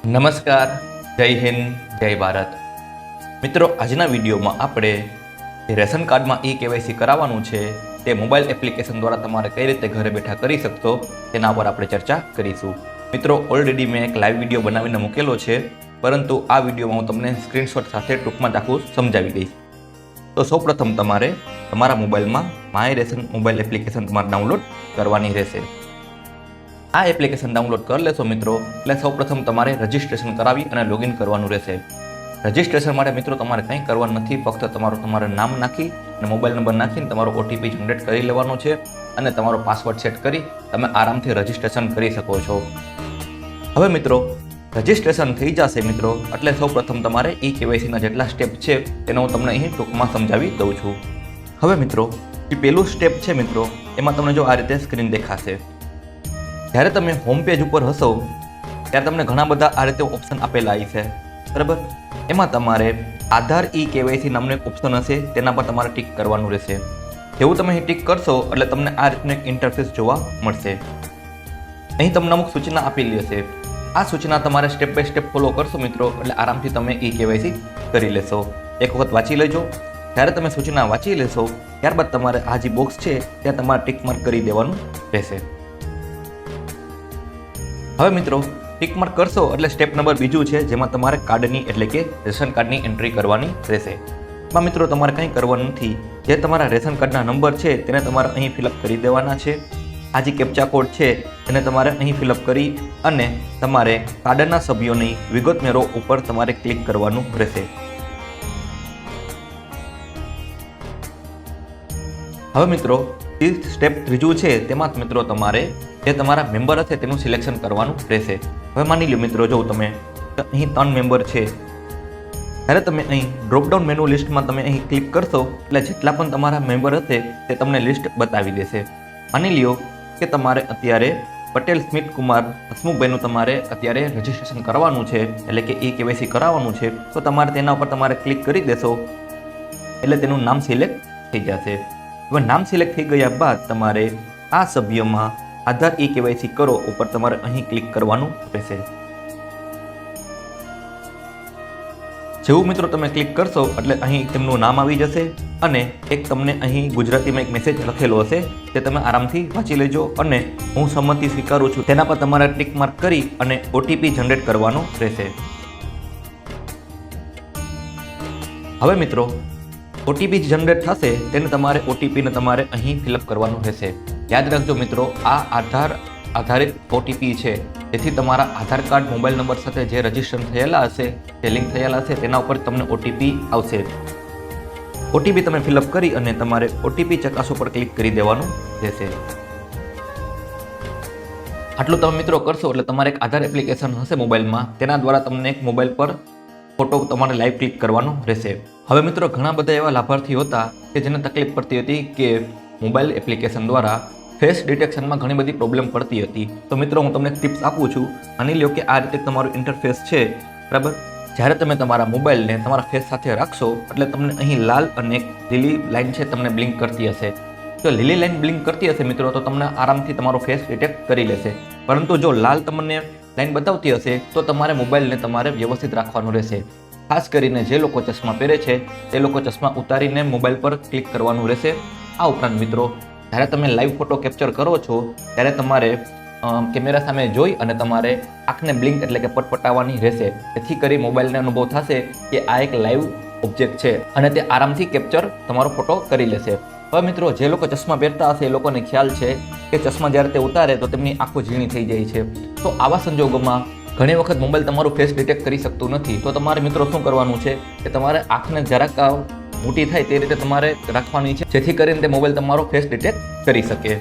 નમસ્કાર, જય હિન્દ, જય ભારત. મિત્રો, આજના વિડીયોમાં આપણે રેશન કાર્ડમાં ઈ કેવાયસી કરાવવાનું છે, તે મોબાઈલ એપ્લિકેશન દ્વારા તમારે કઈ રીતે ઘરે બેઠા કરી શકશો, તેના પર આપણે ચર્ચા કરીશું. મિત્રો ઓલરેડી મેં એક લાઈવ વીડિયો બનાવીને મૂકેલો છે, પરંતુ આ વિડીયોમાં હું તમને સ્ક્રીનશોટ સાથે ટૂંકમાં આખું સમજાવી દઈશ. તો સૌપ્રથમ તમારે તમારા મોબાઈલમાં માય રેશન મોબાઈલ એપ્લિકેશન તમારે ડાઉનલોડ કરવાની રહેશે. આ એપ્લિકેશન ડાઉનલોડ કરી લેશો મિત્રો. એટલે સૌપ્રથમ તમારે રજિસ્ટ્રેશન કરાવી અને લોગિન કરવાનું રહેશે. રજિસ્ટ્રેશન માટે મિત્રો તમારે કંઈ કરવાનું નથી. ફક્ત તમારું તમારું નામ નાખી અને મોબાઈલ નંબર નાખીને તમારો ઓટીપી જનરેટ કરી લેવાનો છે અને તમારો પાસવર્ડ સેટ કરી તમે આરામથી રજિસ્ટ્રેશન કરી શકો છો. હવે મિત્રો રજિસ્ટ્રેશન થઈ જશે મિત્રો. એટલે સૌપ્રથમ તમારે ઈ કેવાયસીના જેટલા સ્ટેપ છે તેનો હું તમને અહીં ટૂંકમાં સમજાવી દઉં છું. હવે મિત્રો જે પહેલું સ્ટેપ છે મિત્રો. એમાં તમને જો આ રીતે સ્ક્રીન દેખાશે. જ્યારે તમે હોમ પેજ ઉપર હશો, ત્યારે તમને ઘણા બધા આ રીતે ઓપ્શન આપેલા છે. બરાબર? એમાં તમારે આધાર ઈ કેવાયસી નામનું એક ઓપ્શન હશે, તેના પર તમારે ટિક કરવાનું રહેશે. જેવું તમે અહીં ટિક કરશો, એટલે તમને આ રીતનું એક ઇન્ટરફેસ જોવા મળશે. અહીં તમને અમુક સૂચના આપેલી હશે. આ સૂચના તમારે સ્ટેપ બાય સ્ટેપ ફોલો કરશો મિત્રો, એટલે આરામથી તમે ઈ કેવાયસી કરી લેશો. એક વખત વાંચી લેજો. જ્યારે તમે સૂચના વાંચી લેશો, ત્યારબાદ તમારે આ જે બોક્સ છે, ત્યાં તમારે ટિક માર્ક કરી દેવાનું રહેશે. હવે મિત્રો ટિક કરશો એટલે સ્ટેપ નંબર બીજું છે, જેમાં તમારે કાર્ડની એટલે કે રેશન કાર્ડની એન્ટ્રી કરવાની રહેશે. એમાં મિત્રો, તમારે કંઈ કરવાનું નથી. જે તમારા રેશન કાર્ડના નંબર છે, તેને તમારે અહીં ફિલઅપ કરી દેવાના છે. આ જે કેપ્ચા કોડ છે, તેને તમારે અહીં ફિલઅપ કરી અને તમારે કાર્ડના સભ્યોની વિગત મેળો ઉપર તમારે ક્લિક કરવાનું રહેશે. હવે મિત્રો એ સ્ટેપ ત્રીજું છે, તેમાં મિત્રો તમારે, જે તમારા મેમ્બર હશે તેનું સિલેક્શન કરવાનું રહેશે. હવે માની લો મિત્રો, જો તમે અહીં ત્રણ મેમ્બર છે ત્યારે તમે અહીં ડ્રોપડાઉન મેનુ લિસ્ટમાં તમે અહીં ક્લિક કરશો, એટલે જેટલા પણ તમારા મેમ્બર હશે, તે તમને લિસ્ટ બતાવી દેશે. માની લ્યો કે તમારે અત્યારે પટેલ સ્મિત કુમાર હસમુખભાઈનું તમારે અત્યારે રજિસ્ટ્રેશન કરવાનું છે, એટલે કે ઈ કેવાયસી કરાવવાનું છે, તો તમારે તેના ઉપર તમારે ક્લિક કરી દેશો, એટલે તેનું નામ સિલેક્ટ થઈ જશે. હવે નામ સિલેક્ટ થઈ ગયા બાદ તમારે આ સભ્યમાં આધાર ઈ કેવાયસી કરો, ઉપર તમારે અહીં ક્લિક કરવાનું રહેશે. જેવું મિત્રો તમે ક્લિક કરશો, એટલે અહીં તેમનું નામ આવી જશે અને એક તમને અહીં ગુજરાતીમાં એક મેસેજ લખેલો હશે, તે તમે આરામથી વાંચી લેજો અને હું સંમતિ સ્વીકારું છું. તેના પર તમારે ટિક માર્ક કરી અને ઓટીપી જનરેટ કરવાનો રહેશે. હવે મિત્રો ઓટીપી જનરેટ થશે, તેને તમારે ઓટીપીને તમારે અહીં ફિલઅપ કરવાનું રહેશે. યાદ રાખજો મિત્રો, આ આધાર આધારિત ઓટીપી છે. જેથી તમારા આધાર કાર્ડ, મોબાઈલ નંબર સાથે જે રજિસ્ટર થયેલા હશે, જે લિંક થયેલા હશે, તેના ઉપર તમને ઓટીપી આવશે. ઓટીપી તમે ફિલઅપ કરી અને તમારે ઓટીપી ચકાસ ઉપર ક્લિક કરી દેવાનું રહેશે. આટલું તમે મિત્રો કરશો એટલે તમારે એક આધાર એપ્લિકેશન હશે મોબાઈલમાં. તેના દ્વારા તમને એક મોબાઈલ પર ફોટો તમારે લાઈવ ક્લિક કરવાનો રહેશે. હવે મિત્રો, ઘણા બધા એવા લાભાર્થીઓ હતા કે જેને તકલીફ પડતી હતી કે મોબાઈલ એપ્લિકેશન દ્વારા ફેસ ડિટેક્શનમાં ઘણી બધી પ્રોબ્લેમ પડતી હતી. તો મિત્રો, હું તમને ટિપ્સ આપું છું. માની લ્યો કે આ રીતે તમારું ઇન્ટરફેસ છે, બરાબર? જ્યારે તમે તમારા મોબાઈલને તમારા ફેસ સાથે રાખશો, એટલે તમને અહીં લાલ અને લીલી લાઈન છે, તમને બ્લિંક કરતી હશે. જો લીલી લાઈન બ્લિંક કરતી હશે મિત્રો, તો તમને આરામથી તમારો ફેસ ડિટેક્ટ કરી લેશે. પરંતુ જો લાલ તમને લાઈન બતાવતી હશે તો તમારે મોબાઈલને તમારે વ્યવસ્થિત રાખવાનું રહેશે. ખાસ કરીને જે લોકો ચશ્મા પહેરે છે, તે લોકો ચશ્મા ઉતારીને મોબાઈલ પર ક્લિક કરવાનું રહેશે. આ ઉપરાંત મિત્રો, જ્યારે તમે લાઈવ ફોટો કેપ્ચર કરો છો, ત્યારે તમારે કેમેરા સામે જોઈ અને તમારે આંખને બ્લિંક એટલે કે પટપટાવવાની રહેશે. જેથી કરી મોબાઈલને અનુભવ થશે કે આ એક લાઈવ ઓબ્જેક્ટ છે અને તે આરામથી કેપ્ચર તમારો ફોટો કરી લેશે. હવે મિત્રો, જે લોકો ચશ્મા પહેરતા હશે એ લોકોને ખ્યાલ છે કે ચશ્મા જ્યારે તે ઉતારે તો તેમની આંખો ઝીણી થઈ જાય છે. તો આવા સંજોગોમાં ઘણી વખત મોબાઈલ તમારું ફેસ ડિટેક્ટ કરી શકતું નથી. તો તમારે મિત્રો શું કરવાનું છે કે તમારે આંખને જરાક મોટી થાય તે રીતે તમારે રાખવાની છે, જેથી કરીને તે મોબાઈલ તમારો ફેસ ડિટેક્ટ કરી શકે.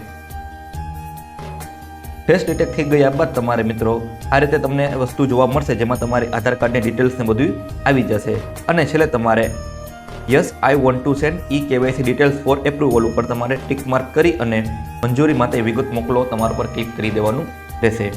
ફેસ ડિટેક્ટ થઈ ગયા બાદ તમારે મિત્રો, આ રીતે તમને વસ્તુ જોવા મળશે જેમાં તમારી આધાર કાર્ડની ડિટેલ્સ ને બધું આવી જશે. અને છેલ્લે તમારે yes I want to send e KYC details for approval ઉપર તમારે ટિક માર્ક કરી અને મંજૂરી માટે વિગત મોકલો, તમારા પર ક્લિક કરી દેવાનું રહેશે.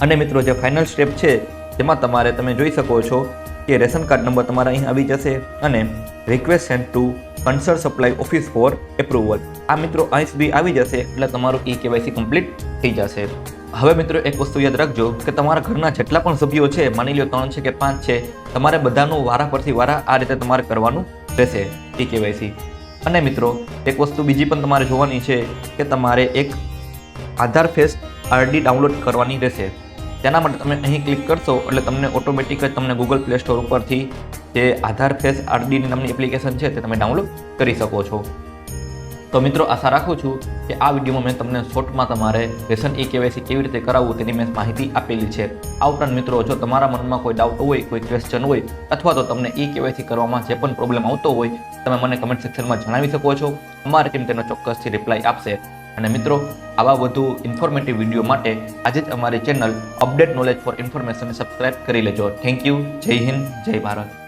અને મિત્રો, જે ફાઇનલ સ્ટેપ છે, તેમાં તમારે તમે જોઈ શકો છો કે રેશન કાર્ડ નંબર તમારા અહીં આવી જશે અને request send to concern supply office for approval આ મિત્રો અહીં સુધી આવી જશે, એટલે તમારું ઈ કેવાયસી કમ્પ્લીટ થઈ જશે. હવે મિત્રો એક વસ્તુ યાદ રાખજો, કે તમારા ઘરના જેટલા પણ સભ્યો છે, માની લો ત્રણ છે કે પાંચ છે, તમારે બધાનું વારા પરથી વારા આ રીતે તમારે કરવાનું રહેશે, ઈ કેવાયસી. અને મિત્રો, એક વસ્તુ બીજી પણ તમારે જોવાની છે, કે તમારે એક આધાર ફેસ આરડી ડાઉનલોડ કરવાની રહેશે. તેના માટે તમે અહીં ક્લિક કરશો, એટલે તમને ઓટોમેટિક જ તમને ગૂગલ પ્લે સ્ટોર ઉપરથી જે આધાર ફેસ આરડીની નામની એપ્લિકેશન છે તે તમે ડાઉનલોડ કરી શકો છો. તો મિત્રો આશા રાખું છું કે આ વિડીયોમાં મેં તમને શોર્ટમાં તમારે રેશન ઈ કેવાયસી કેવી રીતે કરાવવું તેની મેં માહિતી આપેલી છે. આ ઉપરાંત મિત્રો, જો તમારા મનમાં કોઈ ડાઉટ હોય, કોઈ ક્વેશ્ચન હોય, અથવા તો તમને ઈ કેવાયસી કરવામાં જે પણ પ્રોબ્લેમ આવતો હોય, તમે મને કમેન્ટ સેક્શનમાં જણાવી શકો છો. અમારે ટીમ તેનો ચોક્કસથી રિપ્લાય આપશે. અને મિત્રો, આવા વધુ ઇન્ફોર્મેટિવ વીડિયો માટે આજે જ અમારી channel update knowledge for information subscribe કરી લેજો. થેન્ક યુ જય હિન્દ, જય ભારત.